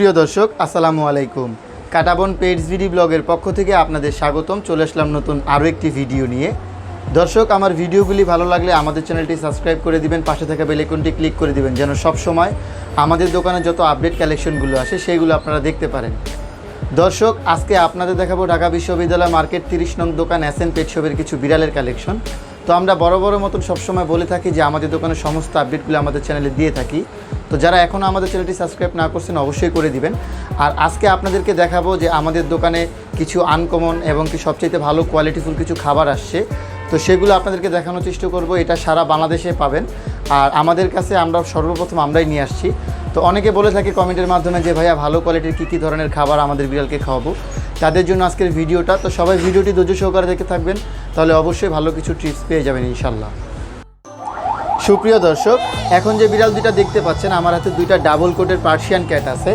সুপ্রিয় দর্শক, আসসালামু আলাইকুম। কাটাবন পেডস ভিডি ব্লগের পক্ষ থেকে আপনাদের স্বাগতম। চলে আসলাম নতুন আরও একটি ভিডিও নিয়ে। দর্শক, আমার ভিডিওগুলি ভালো লাগলে আমাদের চ্যানেলটি সাবস্ক্রাইব করে দিবেন, পাশে থাকা বেলেকনটি ক্লিক করে দিবেন, যেন সব সময় আমাদের দোকানে যত আপডেট কালেকশনগুলো আসে, সেইগুলো আপনারা দেখতে পারেন। দর্শক, আজকে আপনাদের দেখাবো ঢাকা বিশ্ববিদ্যালয় মার্কেট তিরিশ নং দোকান এস এন কিছু বিড়ালের কালেকশন। তো আমরা বড় বড় মতন সবসময় বলে থাকি যে আমাদের দোকানের সমস্ত আপডেটগুলো আমাদের চ্যানেলে দিয়ে থাকি। তো যারা এখনও আমাদের চ্যানেলটি সাবস্ক্রাইব না করছেন, অবশ্যই করে দিবেন। আর আজকে আপনাদেরকে দেখাবো যে আমাদের দোকানে কিছু আনকমন এবং কি সবচেয়ে ভালো কোয়ালিটিফুল কিছু খাবার আসছে। তো সেগুলো আপনাদেরকে দেখানোর চেষ্টা করব। এটা সারা বাংলাদেশে পাবেন। আর আমাদের কাছে আমরা সর্বপ্রথম আমরাই নিয়ে আসছি। তো অনেকে বলে থাকে কমেন্টের মাধ্যমে যে, ভাইয়া, ভালো কোয়ালিটির কী কী ধরনের খাবার আমাদের বিড়ালকে খাওয়াবো? তাদের জন্য আজকের ভিডিওটা। তো সবাই ভিডিওটি ধৈর্য সহকারে দেখে থাকবেন। তাহলে অবশ্যই ভালো কিছু টিপস পেয়ে যাবেন ইনশাল্লাহ সুপ্রিয় দর্শক, এখন যে বিড়াল দুইটা দেখতে পাচ্ছেন, আমার হাতে দুইটা ডাবল কোটের পার্সিয়ান ক্যাট আছে।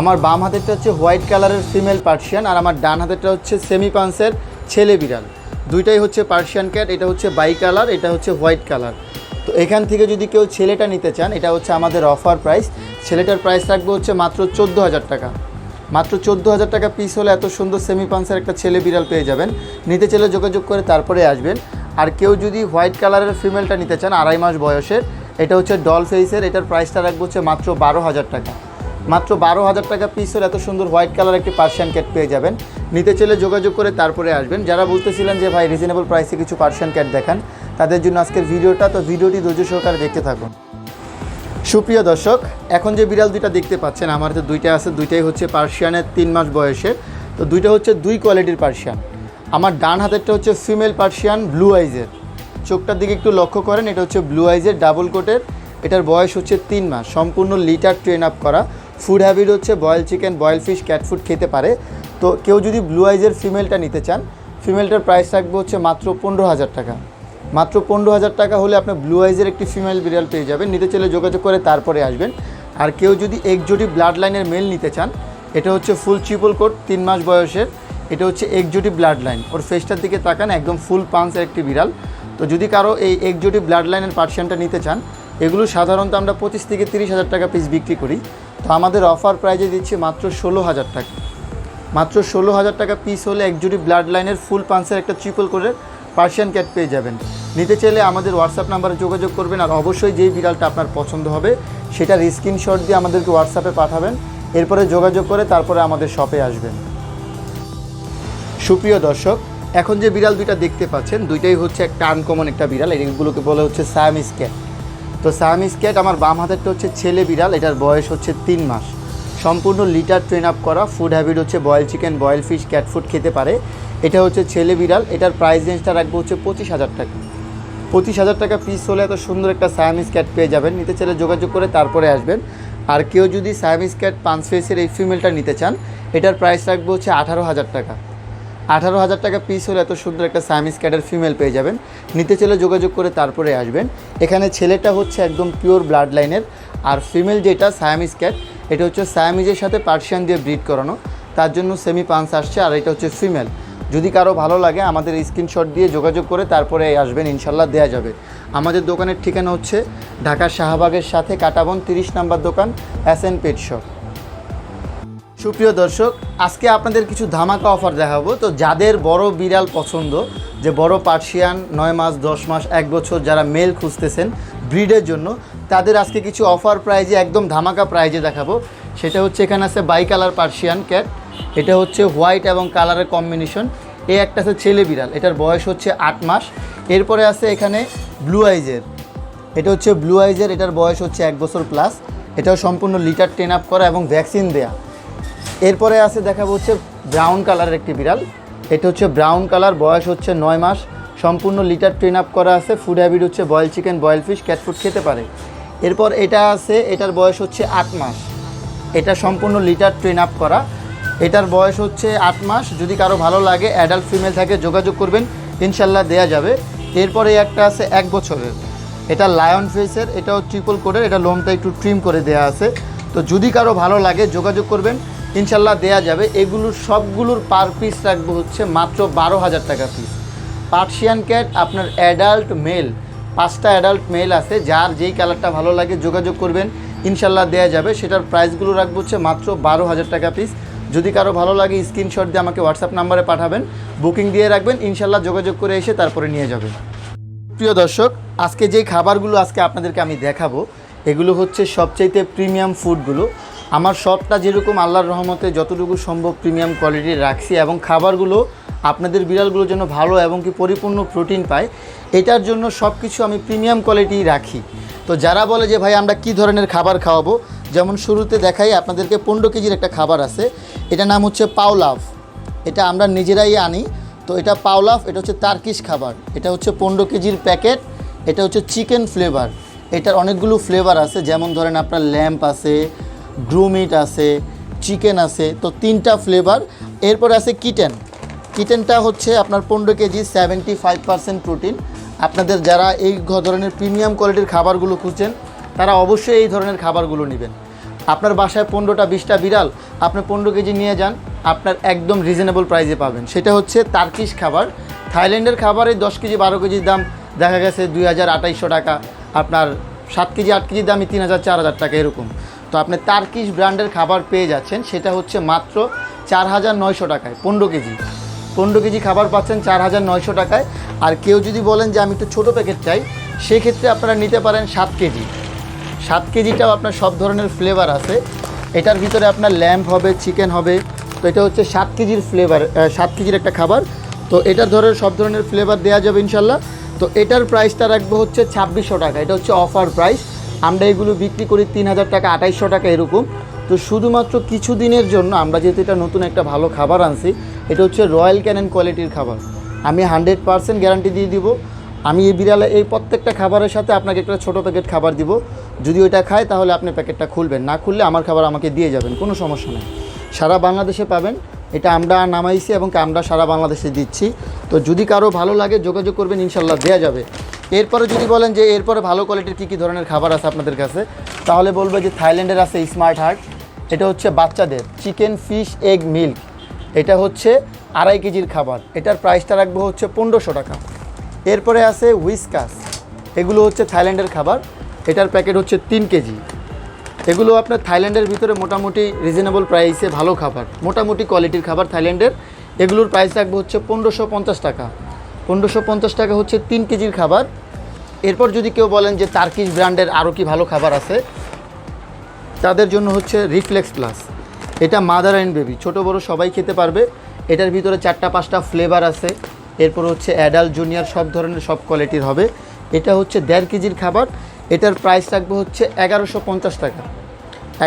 আমার বাম হাতেরটা হচ্ছে হোয়াইট কালারের ফিমেল পার্সিয়ান আর আমার ডান হাতেরটা হচ্ছে সেমি পান্সের ছেলে বিড়াল। দুইটাই হচ্ছে পার্সিয়ান ক্যাট এটা হচ্ছে বাই কালার এটা হচ্ছে হোয়াইট কালার তো এখান থেকে যদি কেউ ছেলেটা নিতে চান, এটা হচ্ছে আমাদের অফার প্রাইস ছেলেটার প্রাইস রাখব হচ্ছে মাত্র চোদ্দ হাজার টাকা। মাত্র চোদ্দ হাজার টাকা পিস হলে এত সুন্দর সেমি পান্সের একটা ছেলে বিড়াল পেয়ে যাবেন। নিতে চাইলে যোগাযোগ করে তারপরে আসবেন। আর কেউ যদি হোয়াইট কালারের ফিমেলটা নিতে চান, আড়াই মাস বয়সের, এটা হচ্ছে ডল ফেসের এটার প্রাইসটা রাখব হচ্ছে মাত্র বারো হাজার টাকা। মাত্র বারো হাজার টাকা পিস হলে এত সুন্দর হোয়াইট কালার একটি পার্সিয়ান ক্যাট পেয়ে যাবেন। নিতে চাইলে যোগাযোগ করে তারপরে আসবেন। যারা বলতেছিলেন যে, ভাই রিজনেবল প্রাইসে কিছু পার্সিয়ান ক্যাট দেখান, তাদের জন্য আজকের ভিডিওটা, তো ভিডিওটি ধৈর্য সহকারে দেখতে থাকুন। সুপ্রিয় দর্শক, এখন যে বিড়াল দুইটা দেখতে পাচ্ছেন, আমার হাতে দুইটা আছে, দুইটাই হচ্ছে পার্সিয়ানের তিন মাস বয়সের। তো দুইটা হচ্ছে দুই কোয়ালিটির পার্সিয়ান আমার ডান হাতেরটা হচ্ছে ফিমেল পার্সিয়ান ব্লু আইজের। চোখটার দিকে একটু লক্ষ্য করেন, এটা হচ্ছে ব্লু আইজের ডাবল কোটের। এটার বয়স হচ্ছে তিন মাস, সম্পূর্ণ লিটার ট্রেন আপ করা। ফুড হ্যাবিট হচ্ছে boil chicken, boil fish, cat food খেতে পারে। তো কেউ যদি ব্লু আইজের ফিমেলটা নিতে চান, ফিমেলটার প্রাইস রাখবে হচ্ছে মাত্র পনেরো হাজার টাকা। মাত্র পনেরো হাজার টাকা হলে আপনি ব্লু আইজের একটি ফিমেল বিড়াল পেয়ে যাবেন। নিতে চাইলে যোগাযোগ করে তারপরে আসবেন। আর কেউ যদি একজোটি ব্লাড লাইনের মেল নিতে চান, এটা হচ্ছে ফুল চিপল কোট, তিন মাস বয়সের। এটা হচ্ছে একজোটি ব্লাড লাইন ওর ফেসটার দিকে তাকান, একদম ফুল পাঞ্চের একটি বিড়াল। তো যদি কারও এই একজোটি ব্লাড লাইনের পার্সিয়ানটা নিতে চান, এগুলো সাধারণত আমরা পঁচিশ থেকে তিরিশ হাজার টাকা পিস বিক্রি করি। তো আমাদের অফার প্রাইজে দিচ্ছি মাত্র ষোলো হাজার টাকা। মাত্র ষোলো হাজার টাকা পিস হলে এক জুড়ি ব্লাড লাইনের ফুল পান্সের একটা ট্রিপল করে পার্সিয়ান ক্যাট পেয়ে যাবেন। নিতে চাইলে আমাদের হোয়াটসঅ্যাপ নাম্বারে যোগাযোগ করবেন আর অবশ্যই যেই বিড়ালটা আপনার পছন্দ হবে সেটার স্ক্রিনশট দিয়ে আমাদেরকে হোয়াটসঅ্যাপে পাঠাবেন। এরপরে যোগাযোগ করে তারপরে আমাদের শপে আসবেন। সুপ্রিয় দর্শক, এখন যে বিড়াল দুইটা দেখতে পাচ্ছেন, দুইটাই হচ্ছে একটা আনকমন একটা বিড়াল, এগুলোকে বলে হচ্ছে সায়ামিস ক্যাট তো সায়ামিস ক্যাট আমার বাম হাতেরটা হচ্ছে ছেলে বিড়াল, এটার বয়স হচ্ছে তিন মাস। সম্পূর্ণ লিটার ট্রেন আপ করা ফুড হ্যাবিট হচ্ছে boil chicken boil fish cat food খেতে পারে। এটা হচ্ছে ছেলে বিড়াল, এটার প্রাইস রেঞ্জটা রাখব হচ্ছে পঁচিশ হাজার টাকা। পঁচিশ হাজার টাকা পিস হলে এত সুন্দর একটা সায়ামিস ক্যাট পেয়ে যাবেন, নিতে চাইলে যোগাযোগ করে তারপরে আসবেন। আর কেউ যদি সায়ামিস ক্যাট পাঁচ ফেসের এই ফিমেলটা নিতে চান, এটার প্রাইস রাখব হচ্ছে আঠারো হাজার টাকা। আঠারো হাজার টাকা পিস হলে এত সুন্দর একটা সায়ামিস ক্যাটের ফিমেল পেয়ে যাবেন। নিতে চলে যোগাযোগ করে তারপরে আসবেন। এখানে ছেলেটা হচ্ছে একদম পিওর ব্লাড লাইনের আর ফিমেল যেটা সায়ামিস ক্যাট এটা হচ্ছে সায়ামিজের সাথে পার্সিয়ান দিয়ে ব্রিড করানো। তার জন্য সেমি পান্স আসছে, আর এটা হচ্ছে ফিমেল যদি কারও ভালো লাগে, আমাদের স্ক্রিনশট দিয়ে যোগাযোগ করে তারপরে আসবেন, ইনশাল্লাহ দেওয়া যাবে। আমাদের দোকানের ঠিকানা হচ্ছে ঢাকার শাহবাগের সাথে কাটাবন তিরিশ নাম্বার দোকান এস এন পেট শপ সুপ্রিয় দর্শক, আজকে আপনাদের কিছু ধামাকা অফার দেখাবো। তো যাদের বড় বিড়াল পছন্দ, যে বড় পার্সিয়ান, নয় মাস, দশ মাস, এক বছর যারা মেল খুঁজতেছেন ব্রিডের জন্য, তাদের আজকে কিছু অফার প্রাইজে একদম ধামাকা প্রাইজে দেখাবো। সেটা হচ্ছে এখানে আছে বাই কালার পার্সিয়ান ক্যাট এটা হচ্ছে হোয়াইট এবং কালারের কম্বিনেশন এ একটা আছে ছেলে বিড়াল, এটার বয়স হচ্ছে আট মাস। এরপরে আছে এখানে ব্লু আইজের এটা হচ্ছে ব্লু আইজের এটার বয়স হচ্ছে এক বছর প্লাস এটাও সম্পূর্ণ লিটার টেন আপ করা এবং ভ্যাকসিন দেয়া। এরপরে আছে দেখাবো হচ্ছে ব্রাউন কালারের একটি বিড়াল। এটা হচ্ছে ব্রাউন কালার বয়স হচ্ছে নয় মাস। সম্পূর্ণ লিটার ট্রেন আপ করা আছে। ফুড হ্যাবিট হচ্ছে boil chicken boil fish cat food খেতে পারে। এরপর এটা আছে, এটার বয়স হচ্ছে আট মাস। এটা সম্পূর্ণ লিটার ট্রেন আপ করা। এটার বয়স হচ্ছে আট মাস। যদি কারও ভালো লাগে অ্যাডাল্ট ফিমেল থাকে, যোগাযোগ করবেন। ইনশাল্লাহ দেয়া যাবে। এরপরে একটা আছে এক বছরের। এটা লায়ন ফেসের এটাও ট্রিপল কোডের এটা লোমটা একটু ট্রিম করে দেয়া আছে। তো যদি কারও ভালো লাগে, যোগাযোগ করবেন। ইনশাল্লাহ দেয়া যাবে। এগুলোর সবগুলোর পার পিস রাখব হচ্ছে মাত্র বারো হাজার টাকা পিস পার্সিয়ান ক্যাট আপনার অ্যাডাল্ট মেল পাঁচটা অ্যাডাল্ট মেল আছে, যার যেই কালারটা ভালো লাগে যোগাযোগ করবেন। ইনশাল্লাহ দেওয়া যাবে। সেটার প্রাইসগুলো রাখব হচ্ছে মাত্র বারো হাজার টাকা পিস যদি কারও ভালো লাগে স্ক্রিনশট দিয়ে আমাকে হোয়াটসঅ্যাপ নাম্বারে পাঠাবেন। বুকিং দিয়ে রাখবেন। ইনশাল্লাহ যোগাযোগ করে এসে তারপরে নিয়ে যাবেন। প্রিয় দর্শক, আজকে যেই খাবারগুলো আজকে আপনাদেরকে আমি দেখাবো, এগুলো হচ্ছে সবচাইতে প্রিমিয়াম ফুডগুলো আমার সবটা যেরকম আল্লাহর রহমতে যতটুকু সম্ভব প্রিমিয়াম কোয়ালিটির রাখছি এবং খাবারগুলো আপনাদের বিড়ালগুলোর জন্য ভালো এবং কি পরিপূর্ণ প্রোটিন পায়, এটার জন্য সব কিছু আমি প্রিমিয়াম কোয়ালিটি রাখি। তো যারা বলে যে, ভাই, আমরা কি ধরনের খাবার খাওয়াবো? যেমন শুরুতে দেখাই আপনাদেরকে পনেরো কেজির একটা খাবার আছে। এটার নাম হচ্ছে পাওলাভ। এটা আমরা নিজেরাই আনি। তো এটা পাওলাফ এটা হচ্ছে তার্কিশ খাবার। এটা হচ্ছে পনেরো কেজির প্যাকেট। এটা হচ্ছে চিকেন ফ্লেভার। এটার অনেকগুলো ফ্লেভার আছে। যেমন ধরেন আপনার ল্যাম্প আছে গ্রুমিট আছে, চিকেন আছে, তো তিনটা ফ্লেভার এরপর আছে কিটেন কিটেনটা হচ্ছে আপনার পনেরো KG seventy five percent protein আপনাদের যারা এই ধরনের প্রিমিয়াম কোয়ালিটির খাবারগুলো খুঁজছেন, তারা অবশ্যই এই ধরনের খাবারগুলো নেবেন। আপনার বাসায় পনেরোটা, বিশটা বিড়াল, আপনি পনেরো কেজি নিয়ে যান, আপনার একদম রিজনেবল প্রাইসে পাবেন। সেটা হচ্ছে তার্কিশ খাবার। থাইল্যান্ডের খাবারে দশ কেজি, বারো কেজির দাম দেখা গেছে দুই হাজার আঠাইশশো টাকা। আপনার সাত কেজি, আট কেজির দামই তিন হাজার, চার হাজার টাকা, এরকম। তো আপনি তার্কিশ ব্র্যান্ডের খাবার পেয়ে যাচ্ছেন, সেটা হচ্ছে মাত্র চার হাজার নয়শো টাকায়, পনেরো কেজি। পনেরো কেজি খাবার পাচ্ছেন চার হাজার নয়শো টাকায়। আর কেউ যদি বলেন যে আমি একটু ছোটো প্যাকেট চাই, সেক্ষেত্রে আপনারা নিতে পারেন সাত কেজি। সাত কেজিটাও আপনার সব ধরনের ফ্লেভার আছে। এটার ভিতরে আপনার ল্যাম্প হবে চিকেন হবে, তো এটা হচ্ছে সাত কেজির ফ্লেভার সাত কেজির একটা খাবার। তো এটার ধরে সব ধরনের ফ্লেভার দেওয়া যাবে ইনশাল্লাহ। তো এটার প্রাইসটা রাখব হচ্ছে ছাব্বিশশো টাকা, এটা হচ্ছে অফার প্রাইস আমরা এগুলো বিক্রি করি তিন হাজার টাকা, আঠাইশশো টাকা এরকম। তো শুধুমাত্র কিছু দিনের জন্য আমরা যেহেতু এটা নতুন একটা ভালো খাবার আনছি, এটা হচ্ছে রয়্যাল ক্যানেন কোয়ালিটির খাবার। আমি হান্ড্রেড পার্সেন্ট গ্যারান্টি দিয়ে দিব। আমি এই বিড়ালে, এই প্রত্যেকটা খাবারের সাথে আপনাকে একটা ছোটো প্যাকেট খাবার দিব। যদি ওইটা খায়, তাহলে আপনি প্যাকেটটা খুলবেন। না খুললে আমার খাবার আমাকে দিয়ে যাবেন, কোনো সমস্যা নেই। সারা বাংলাদেশে পাবেন। এটা আমরা নামাইছি এবং আমরা সারা বাংলাদেশে দিচ্ছি। তো যদি কারও ভালো লাগে, যোগাযোগ করবেন, ইনশাল্লাহ দেওয়া যাবে। এরপরে যদি বলেন যে এরপরে ভালো কোয়ালিটির কী কী ধরনের খাবার আছে আপনাদের কাছে, তাহলে বলবে যে থাইল্যান্ডের আছে স্মার্ট হার্ট এটা হচ্ছে বাচ্চাদের চিকেন, ফিশ, এগ, মিল্ক। এটা হচ্ছে আড়াই কেজির খাবার। এটার প্রাইসটা রাখব হচ্ছে পনেরোশো টাকা। এরপরে আছে উইসকাস এগুলো হচ্ছে থাইল্যান্ডের খাবার। এটার প্যাকেট হচ্ছে তিন কেজি। এগুলো আপনার থাইল্যান্ডের ভিতরে মোটামুটি রিজনেবল প্রাইসে ভালো খাবার, মোটামুটি কোয়ালিটির খাবার থাইল্যান্ডের। এগুলোর প্রাইস রাখব হচ্ছে পনেরোশো পঞ্চাশ টাকা। পনেরোশো পঞ্চাশ টাকা হচ্ছে তিন কেজির খাবার। এরপর যদি কেউ বলেন যে তার্কিশ ব্র্যান্ডের আরও কি ভালো খাবার আছে, তাদের জন্য হচ্ছে রিফ্লেক্স প্লাস এটা মাদার অ্যান্ড বেবি ছোটো বড় সবাই খেতে পারবে। এটার ভিতরে চারটা পাঁচটা ফ্লেভার আছে। এরপর হচ্ছে অ্যাডাল্ট জুনিয়র সব ধরনের, সব কোয়ালিটির হবে। এটা হচ্ছে দেড় কেজির খাবার। এটার প্রাইস রাখবে হচ্ছে এগারোশো পঞ্চাশ টাকা।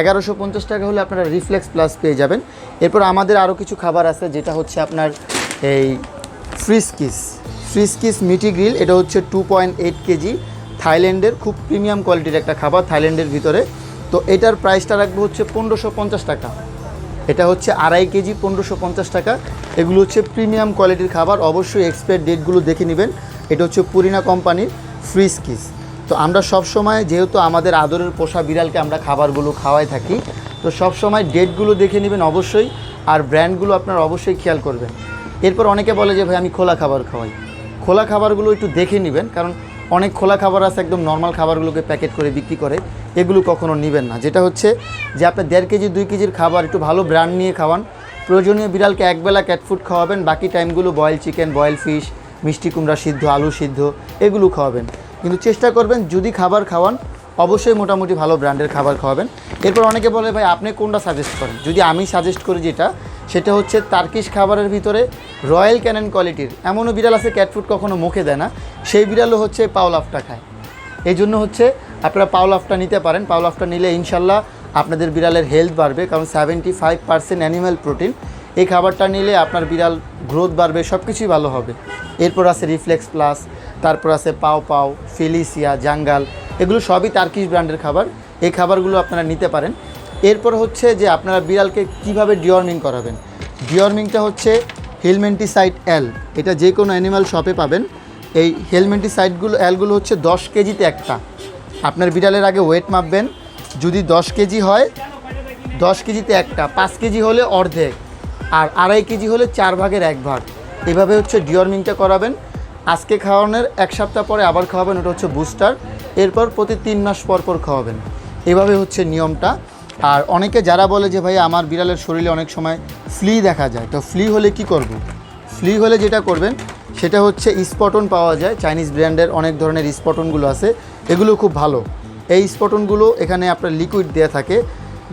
এগারোশো পঞ্চাশ টাকা হলে আপনারা রিফ্লেক্স প্লাস পেয়ে যাবেন। এরপর আমাদের আরও কিছু খাবার আছে, যেটা হচ্ছে আপনার এই ফ্রিসকিস ফ্রিসকিস মিটি গ্রিল, এটা হচ্ছে টু পয়েন্ট এইট কেজি। থাইল্যান্ডের খুব প্রিমিয়াম কোয়ালিটির একটা খাবার থাইল্যান্ডের ভিতরে। তো এটার প্রাইসটা রাখব হচ্ছে পনেরোশো পঞ্চাশ টাকা। এটা হচ্ছে আড়াই কেজি, পনেরোশো পঞ্চাশ টাকা। এগুলো হচ্ছে প্রিমিয়াম কোয়ালিটির খাবার। অবশ্যই এক্সপায়ার ডেটগুলো দেখে নেবেন। এটা হচ্ছে পুরিনা কোম্পানির ফ্রিজ কিস। তো আমরা সব সময় যেহেতু আমাদের আদরের পোষা বিড়ালকে আমরা খাবারগুলো খাওয়াই থাকি, তো সব সময় ডেটগুলো দেখে নেবেন অবশ্যই। আর ব্র্যান্ডগুলো আপনারা অবশ্যই খেয়াল করবেন। এরপর অনেকে বলে যে, ভাই, আমি খোলা খাবার খাওয়াই। খোলা খাবারগুলো একটু দেখে নেবেন, কারণ অনেক খোলা খাবার আছে, একদম নর্মাল খাবারগুলোকে প্যাকেট করে বিক্রি করে, এগুলো কখনো নেবেন না। যেটা হচ্ছে যে আপনি দেড় কেজি, দুই কেজির খাবার একটু ভালো ব্র্যান্ড নিয়ে খাওয়ান, প্রয়োজনীয় বিড়ালকে একবেলা ক্যাটফুড খাওয়াবেন, বাকি টাইমগুলো বয়েল চিকেন বয়েল ফিশ মিষ্টি কুমড়া সিদ্ধ, আলু সিদ্ধ, এগুলো খাওয়াবেন। কিন্তু চেষ্টা করবেন যদি খাবার খাওয়ান, অবশ্যই মোটামুটি ভালো ব্র্যান্ডের খাবার খাওয়াবেন। এরপর অনেকে বলে, ভাই, আপনি কোনটা সাজেস্ট করেন? যদি আমি সাজেস্ট করি যেটা সেটা হচ্ছে তার্কিশ খাবারের ভিতরে রয়্যাল ক্যানেন কোয়ালিটির। এমনও বিড়াল আছে ক্যাট ফুড কখনো মুখে দেয় না। সেই বিড়ালও হচ্ছে পাওলাফটা খায়। এই জন্য হচ্ছে আপনারা পাওলাফটা নিতে পারেন। পাওলাফটা নিলে ইনশাল্লাহ আপনাদের বিড়ালের হেলথ বাড়বে, কারণ seventy five percent animal protein এই খাবারটা নিলে আপনার বিড়াল গ্রোথ বাড়বে সব কিছুই ভালো হবে। এরপর আছে রিফ্লেক্স প্লাস তারপর আছে পাও পাও ফেলিসিয়া জাঙ্গাল এগুলো সবই তার্কিশ ব্র্যান্ডের খাবার। এই খাবারগুলো আপনারা নিতে পারেন। এরপর হচ্ছে যে আপনারা বিড়ালকে কীভাবে ডিওর্মিং করাবেন? ডিওর্মিংটা হচ্ছে হেলমেন্টিসাইড অ্যাল এটা যে কোনো অ্যানিমাল শপে পাবেন। এই হেলমেন্টিসাইডগুলো অ্যালগুলো হচ্ছে দশ কেজিতে একটা। আপনার বিড়ালের আগে ওয়েট মাপবেন। যদি দশ কেজি হয়, দশ কেজিতে একটা। পাঁচ কেজি হলে অর্ধেক। আর আড়াই কেজি হলে চার ভাগের এক ভাগ। এভাবে হচ্ছে ডিওর্মিংটা করাবেন। আজকে খাওয়ানোর এক সপ্তাহ পরে আবার খাওয়াবেন। ওটা হচ্ছে বুস্টার এরপর প্রতি তিন মাস পর পর খাওয়াবেন। এভাবে হচ্ছে নিয়মটা। আর অনেকে যারা বলে যে ভাই আমার বিড়ালের শরীরে অনেক সময় ফ্লি দেখা যায়, তো ফ্লি হলে কি করব? ফ্লি হলে যেটা করবেন, সেটা হচ্ছে স্পটন পাওয়া যায়, চাইনিজ ব্র্যান্ডের অনেক ধরনের স্পটনগুলো আছে, এগুলো খুব ভালো। এই স্পটনগুলো এখানে আপনার লিকুইড দেওয়া থাকে,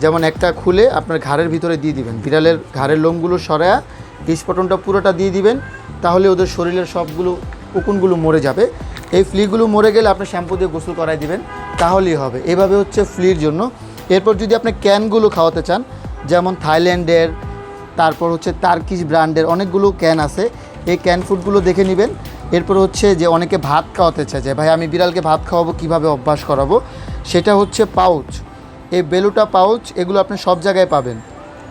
যেমন একটা খুলে আপনার ঘাড়ের ভিতরে দিয়ে দিবেন, বিড়ালের ঘাড়ের লোমগুলো সরায়া স্পটনটা পুরোটা দিয়ে দিবেন, তাহলে ওদের শরীরের সবগুলো উকুনগুলো মরে যাবে। এই ফ্লিগুলো মরে গেলে আপনি শ্যাম্পু দিয়ে গোসল করাই দিবেন, তাহলেই হবে। এভাবে হচ্ছে ফ্লির জন্য। এরপর যদি আপনি ক্যানগুলো খাওয়াতে চান, যেমন থাইল্যান্ডের, তারপর হচ্ছে তার্কিশ ব্র্যান্ডের অনেকগুলো ক্যান আছে, এই ক্যান ফুডগুলো দেখে নেবেন। এরপর হচ্ছে যে অনেকে ভাত খাওয়াতে চায় যে, ভাই, আমি বিড়ালকে ভাত খাওয়াবো, কীভাবে অভ্যাস করাবো? সেটা হচ্ছে পাউচ। এই বেলুটা পাউচ, এগুলো আপনি সব জায়গায় পাবেন।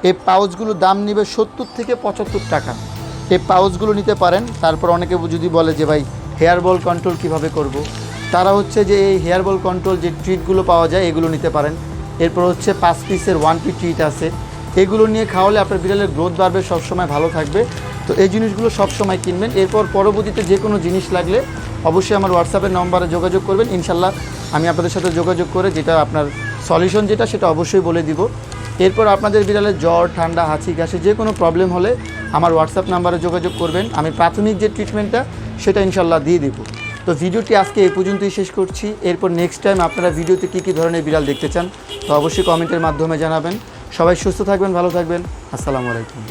এই পাউচগুলো দাম নেবে সত্তর থেকে পঁচাত্তর টাকা। এই পাউচগুলো নিতে পারেন। তারপর অনেকে যদি বলে যে, ভাই, হেয়ার বল কন্ট্রোল কীভাবে করব। তারা হচ্ছে যে, এই হেয়ার বল কন্ট্রোল যে ট্রিটগুলো পাওয়া যায়, এগুলো নিতে পারেন। এরপর হচ্ছে পাঁচ পিসের ওয়ান পি ট্রিট আছে। এগুলো নিয়ে খাওয়ালে আপনার বিড়ালের গ্রোথ বাড়বে, সবসময় ভালো থাকবে। তো এই জিনিসগুলো সবসময় কিনবেন। এরপর পরবর্তীতে যে কোনো জিনিস লাগলে অবশ্যই আমার হোয়াটসঅ্যাপের নম্বরে যোগাযোগ করবেন। ইনশাল্লাহ আমি আপনাদের সাথে যোগাযোগ করে যেটা আপনার সলিউশন যেটা, সেটা অবশ্যই বলে দিব। এরপর আপনাদের বিড়ালের জ্বর, ঠান্ডা, হাঁচি কাশি যে কোনো প্রবলেম হলে আমার হোয়াটসঅ্যাপ নাম্বারে যোগাযোগ করবেন। আমি প্রাথমিক যে ট্রিটমেন্টটা সেটা ইনশাল্লাহ দিয়ে দিব। তো ভিডিওটি আজকে এই পর্যন্তই শেষ করছি। এরপর নেক্সট টাইম আপনারা ভিডিওতে কী কী ধরনের বিড়াল দেখতে চান, তো অবশ্যই কমেন্টের মাধ্যমে জানাবেন। সবাই সুস্থ থাকবেন, ভালো থাকবেন। আসসালামু আলাইকুম।